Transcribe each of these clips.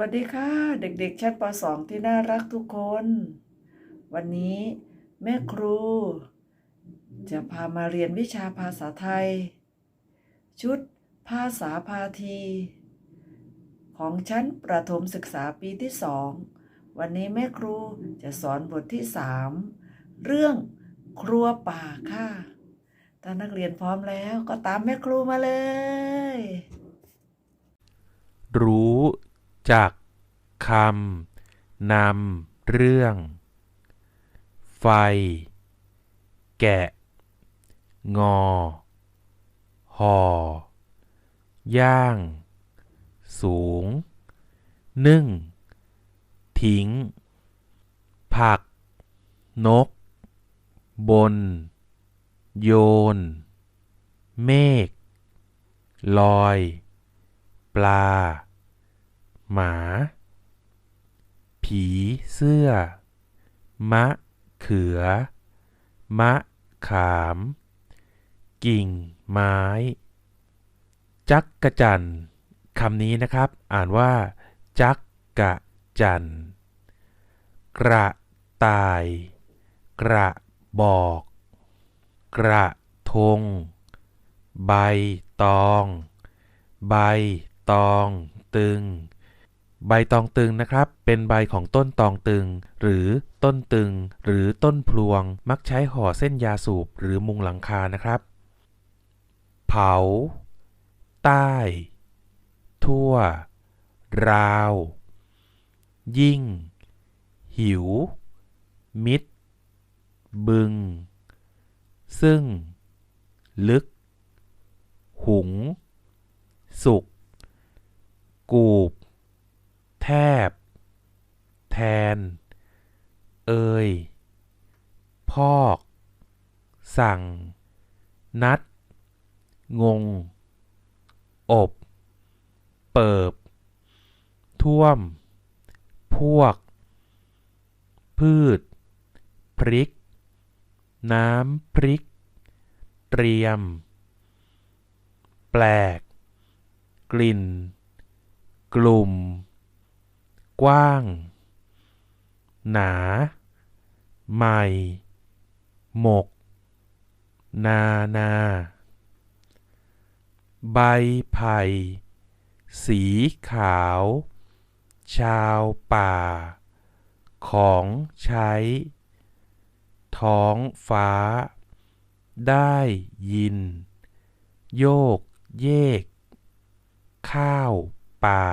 วัสดีค่ะ เด็กๆ ชั้นป .2 ที่น่ารักทุกคน วันนี้แม่ครู จะพามาเรียนวิชาภาษาไทย ชุดภาษาพาที ของชั้นประถมศึกษาปีที่สองวันนี้แม่ครูจะสอนบทที่สามเรื่องครัวป่าค่ะ ถ้านักเรียนพร้อมแล้วก็ตามแม่ครูมาเลย รู้ จักคำนำเรื่อง ไฟ แกะ งอ ห่อย่าง สูง นึ่ง ทิ้ง ผัก นก บน โยน เมฆ ลอย ปลา หมา ผีเสื้อ มะเขือ มะขาม กิ่งไม้ จักกะจันคำนี้นะครับ อ่านว่า จักกะจันกระต่าย กระบอก กระทง ใบตอง ใบตองตึง ใบตองตึงนะครับ เป็นใบของต้นตองตึง หรือต้นตึง หรือต้นพลวง มักใช้ห่อเส้นยาสูบหรือมุงหลังคานะครับ เผา ใต้ ทั่ว ราว ยิ่ง หิว มิด บึง ซึ่ง ลึก หุง สุก กูบ แทบ แทน เอ่ยพอก สั่ง นัด งง อบ เปิบ ท่วม พวก พืช พริก น้ำพริก เตรียม แปลก กลิ่น กลุ่ม กว้าง หนา ใหม่ หมก นานา ใบไผ่ สีขาว ชาวป่า ของใช้ ท้องฟ้า ได้ยิน โยกเยก ข้าวป่า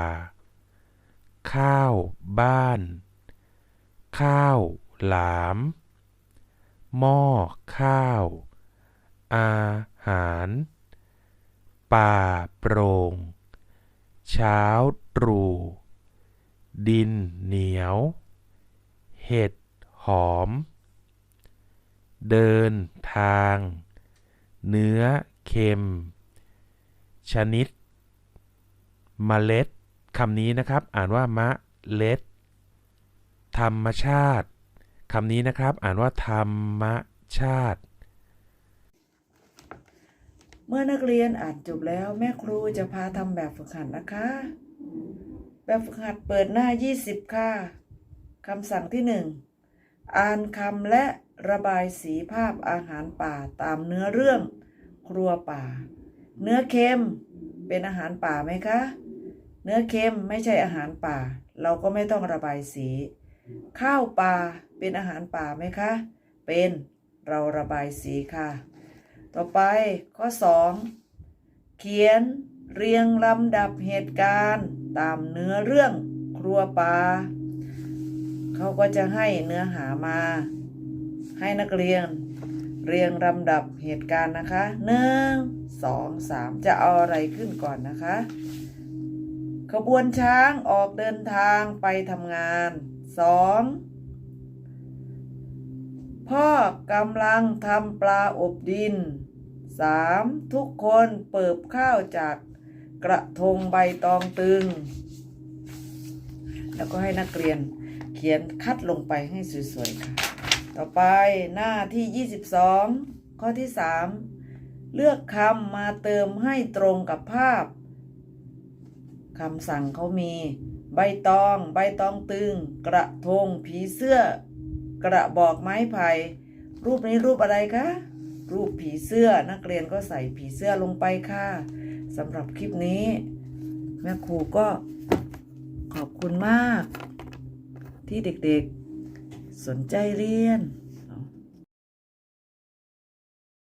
ข้าวบ้าน ข้าวหลาม หม้อข้าว อาหาร ป่าโปร่ง เช้าตรู่ดินเหนียว เห็ดหอม เดินทาง เนื้อเค็ม ชนิดเมล็ด คำนี้นะครับ อ่านว่ามะเล็ด ธรรมชาติคำนี้นะครับ อ่านว่าธรรมชาติ เมื่อนักเรียนอ่านจบแล้วแม่ครูจะพาทำแบบฝึกหัดนะคะ แบบฝึกหัดเปิดหน้า 20 ค่ะคำสั่งที่ 1 อ่านคำและระบายสีภาพอาหารป่าตามเนื้อเรื่อง ครัวป่า เนื้อเค็มเป็นอาหารป่าไหมคะ นื้อเค็มไม่ใช่อาหารป่า เราก็ไม่ต้องระบายสี ข้าวป่าเป็นอาหารป่าไหมคะ เป็นเราระบายสีค่ะ ต่อไปข้อ 2 เขียนเรียงลำดับเหตุการณ์ตามเนื้อเรื่องครัวปลาเขาก็จะให้เนื้อหามา ให้นักเรียน เรียงลำดับเหตุการณ์นะคะหนึ่งสองสามจะเอาอะไรขึ้นก่อนนะคะ ขบวนช้างออกเดินทางไปทำงานสองพ่อกำลังทำปลาอบดิน 3. ทุกคนเปิบข้าวจากกระทงใบตองตึง แล้วก็ให้นักเรียนเขียนคัดลงไปให้สวยๆค่ะ ต่อไปหน้าที่ 22 ข้อที่ 3 เลือกคำมาเติมให้ตรงกับภาพ คำสั่งเขามี ใบตอง ใบตองตึง กระทง ผีเสื้อ กระบอกไม้ไผ่รูปนี้รูปอะไรคะ รูปผีเสื้อนักเรียนก็ใส่ผีเสื้อลงไปค่ะสำหรับคลิปนี้ แม่ครูก็ขอบคุณมาก ที่เด็กๆ สนใจเรียน